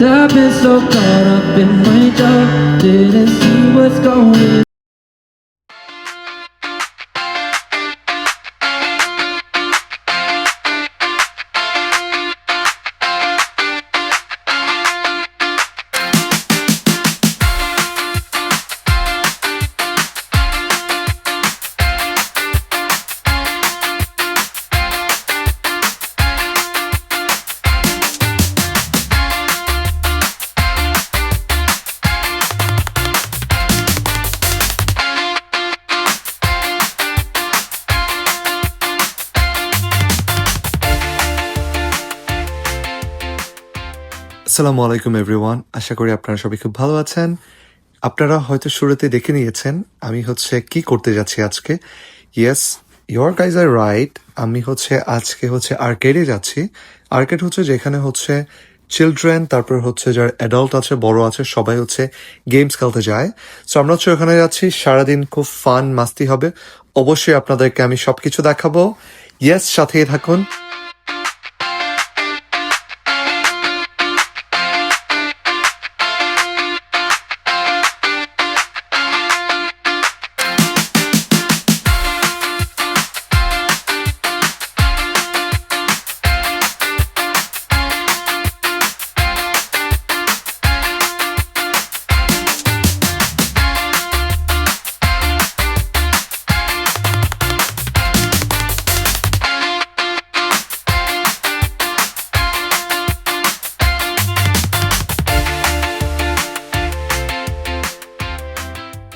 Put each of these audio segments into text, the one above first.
I've been so caught up in my job, didn't see what's going আসসালামু আলাইকুম everyone আশা করি আপনারা সবাই খুব ভালো আছেন। আপনারা হয়তো শুরুতে দেখে নিয়েছেন, আমি হচ্ছে কি করতে যাচ্ছি আজকে। Yes your guys are right আমি হচ্ছে আজকে হচ্ছে আর্কেডে যাচ্ছি। আর্কেড হচ্ছে যেখানে হচ্ছে চিলড্রেন তারপর হচ্ছে যারা অ্যাডাল্ট আছে, বড় আছে, সবাই হচ্ছে গেমস খেলতে যায়। সো আমরা হচ্ছে ওখানে যাচ্ছি। সারাদিন খুব ফান মাস্তি হবে। অবশ্যই আপনাদেরকে আমি সবকিছু দেখাবো। ইয়েস সাথেই থাকুন।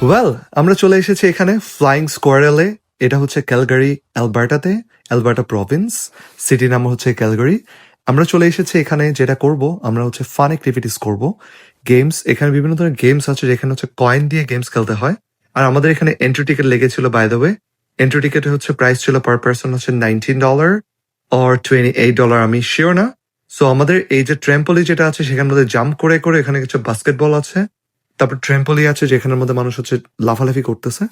ওয়েল আমরা চলে এসেছি এখানে ফ্লাইং স্কোয়ারেলে এটা হচ্ছে ক্যালগারি অ্যালবার্টাতে অ্যালবার্টা প্রভিন্স সিটি নাম হচ্ছে ক্যালগারি আমরা চলে এসেছি এখানে যেটা করব, আমরা হচ্ছে ফান অ্যাক্টিভিটিস করব। গেমস এখানে বিভিন্ন ধরনের গেমস আছে, যেখানে হচ্ছে কয়েন দিয়ে গেমস খেলতে হয়। আর আমাদের এখানে এন্ট্রি টিকিট লেগেছিল by the way entry ticket হচ্ছে প্রাইস ছিল পার পার্সন হচ্ছে nineteen dollar or twenty eight dollar আমি শিওর না। সো আমাদের এই যে ট্র্যাম্পলি যেটা আছে মধ্যে জাম্প করে করে এখানে কিছু বাস্কেটবল আছে। তারপর ট্রেম্পলি আছে, যেখানের মধ্যে মানুষ হচ্ছে লাফালাফি করতেছে।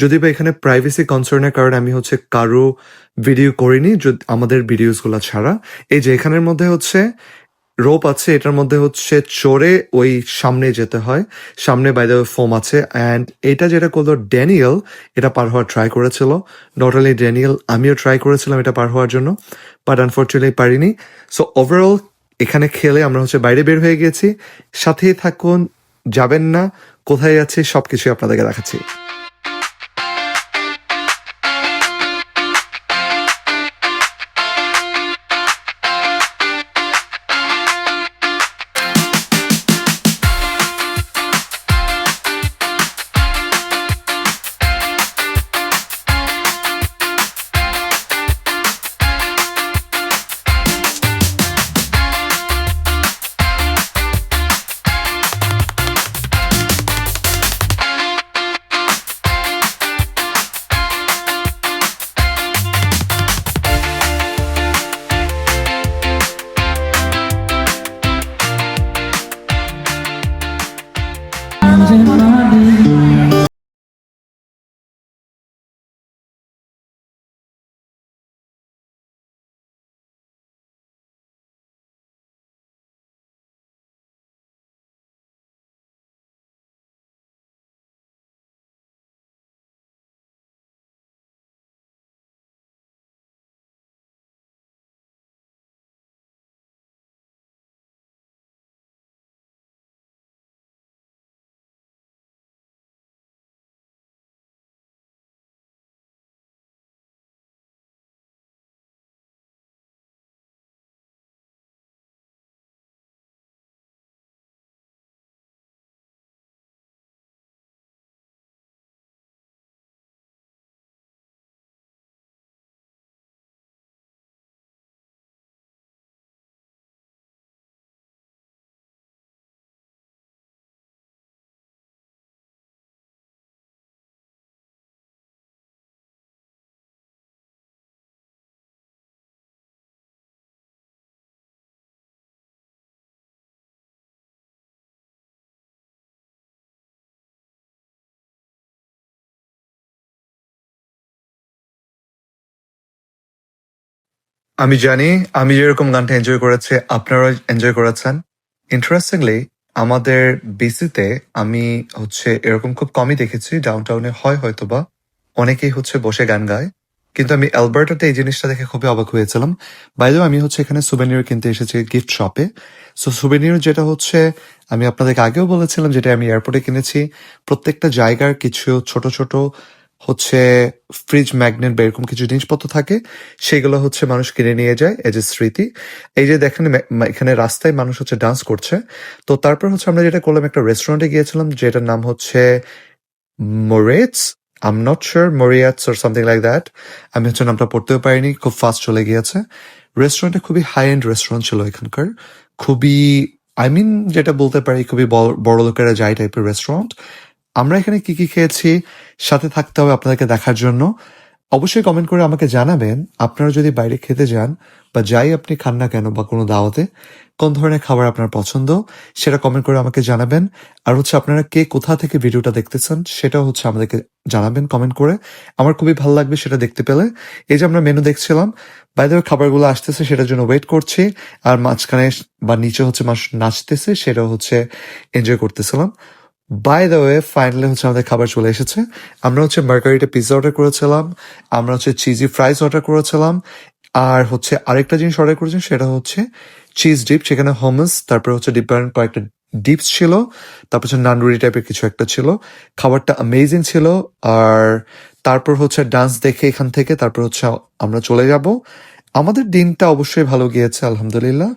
যদি বা এখানে প্রাইভেসি কনসার্নের কারণে আমি হচ্ছে কারও ভিডিও করিনি আমাদের ভিডিওসগুলা ছাড়া। এই যে এখানের মধ্যে হচ্ছে রোপ আছে, এটার মধ্যে হচ্ছে চড়ে ওই সামনে যেতে হয়। সামনে বাইরে ফোম আছে অ্যান্ড এটা যেটা করল ড্যানিয়েল এটা পার হওয়ার ট্রাই করেছিল। নট অনলি ড্যানিয়েল আমিও ট্রাই করেছিলাম এটা পার হওয়ার জন্য বাট আনফর্চুনেটলি পারিনি। সো ওভারঅল এখানে খেলে আমরা হচ্ছে বাইরে বের হয়ে গেছি সাথেই থাকুন যাবেন না কোথায় আছে সবকিছু আপনাদেরকে দেখাচ্ছি। In my আমি জানি আমি যেরকম গানটা এনজয় করেছি, আপনারাও এনজয় করেছেন। ইন্টারেস্টিংলি আমাদের বিসিতে আমি হচ্ছে এরকম খুব কমই দেখেছি ডাউনটাউনে হয় হয়তো বা অনেকেই হচ্ছে বসে গান গায়। কিন্তু আমি অ্যালবার্টাতে এই জিনিসটা দেখে খুবই অবাক হয়েছিলাম। বাইরেও আমি হচ্ছে এখানে সুভেনিয়ার কিনতে এসেছি গিফট শপে সো সুভেনিয়ার যেটা হচ্ছে, আমি আপনাদেরকে আগেও বলেছিলাম যেটা আমি এয়ারপোর্টে কিনেছি। প্রত্যেকটা জায়গার কিছু ছোট ছোট হচ্ছে ফ্রিজ ম্যাগনেট বা এরকম কিছু জিনিসপত্র থাকে, সেগুলো হচ্ছে মানুষ কিনে নিয়ে যায় এজ এ স্মৃতি। এই যে দেখেন এখানে রাস্তায় মানুষ হচ্ছে ডান্স করছে। তো তারপর হচ্ছে আমরা যেটা করলাম, একটা রেস্টুরেন্টে গিয়েছিলাম, যেটার নাম হচ্ছে Morets um not sure Moriarts or something like that আমি হচ্ছে নামটা পড়তেও পারিনি, খুব ফাস্ট চলে গিয়েছে। রেস্টুরেন্টে খুবই হাই এন্ড রেস্টুরেন্ট ছিল এখানকার। খুবই আই মিন যেটা বলতে পারি, খুবই বড়- বড় লোকেরা যায় টাইপের রেস্টুরেন্ট আমরা এখানে কি কি খেয়েছি, সাথে থাকতে হবে আপনাদেরকে দেখার জন্য। অবশ্যই কমেন্ট করে আমাকে জানাবেন, আপনারা যদি বাইরে খেতে যান বা যাই আপনি খান না কেন বা কোনো দাওয়াতে, কোন ধরনের খাবার আপনার পছন্দ, সেটা কমেন্ট করে আমাকে জানাবেন। আর হচ্ছে আপনারা কে কোথা থেকে ভিডিওটা দেখতেছেন, সেটাও হচ্ছে আমাদেরকে জানাবেন কমেন্ট করে। আমার খুবই ভালো লাগবে সেটা দেখতে পেলে। এই যে আমরা মেনু দেখছিলাম বাইরে খাবারগুলো আসতেছে সেটার জন্য ওয়েট করছি, আর মাঝখানে বা নিচে হচ্ছে মানুষ নাচতেছে, সেটাও হচ্ছে এনজয় করতেছিলাম। বাই দ্য ওয়ে ফাইনালি হচ্ছে আমাদের খাবার চলে এসেছে। আমরা হচ্ছে মার্গারিটা পিৎজা অর্ডার করেছিলাম, আমরা হচ্ছে চিজি ফ্রাইস অর্ডার করেছিলাম, আর হচ্ছে আরেকটা জিনিস অর্ডার করেছি, সেটা হচ্ছে চিজ ডিপ সেখানে হোমস তারপরে হচ্ছে ডিফারেন্ট কয়েকটা ডিপস ছিল, তারপর হচ্ছে নানরুরি টাইপের কিছু একটা ছিল। খাবারটা অ্যামেজিং ছিল, আর তারপর হচ্ছে ডান্স দেখে এখান থেকে তারপর হচ্ছে আমরা চলে যাব। আমাদের দিনটা অবশ্যই ভালো গিয়েছে, আলহামদুলিল্লাহ।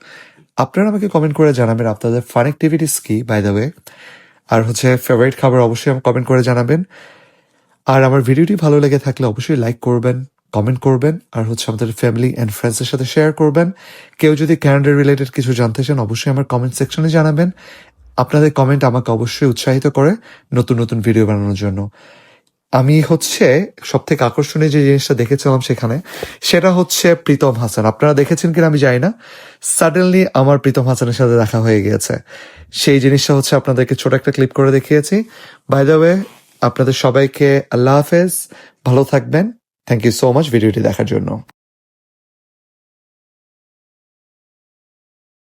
আপনারা আমাকে কমেন্ট করে জানাবেন আপনাদের ফান অ্যাক্টিভিটিস কি বাই দ্য ওয়ে আর হচ্ছে ফেভারিট খাবার অবশ্যই আমাকে কমেন্ট করে জানাবেন। আর আমার ভিডিওটি ভালো লেগে থাকলে অবশ্যই লাইক করবেন কমেন্ট করবেন, আর হচ্ছে আমাদের ফ্যামিলি অ্যান্ড ফ্রেন্ডসের সাথে শেয়ার করবেন। কেউ যদি ক্যালেন্ডার রিলেটেড কিছু জানতে চান, অবশ্যই আমার কমেন্ট সেকশনে জানাবেন। আপনাদের কমেন্ট আমাকে অবশ্যই উৎসাহিত করে নতুন নতুন ভিডিও বানানোর জন্য। আমি হচ্ছে সব থেকে আকর্ষণীয় যে জিনিসটা দেখেছিলাম সেখানে, সেটা হচ্ছে প্রীতম হাসান। আপনারা দেখেছেন কিনা আমি জানি না। সাডেনলি আমার প্রীতম হাসানের সাথে দেখা হয়ে গিয়েছে। সেই জিনিসটা হচ্ছে আপনাদেরকে ছোট একটা ক্লিপ করে দেখিয়েছি। বাই দ্য ওয়ে আপনাদের সবাইকে আল্লাহ হাফেজ। ভালো থাকবেন। থ্যাংক ইউ সো মাচ ভিডিওটি দেখার জন্য।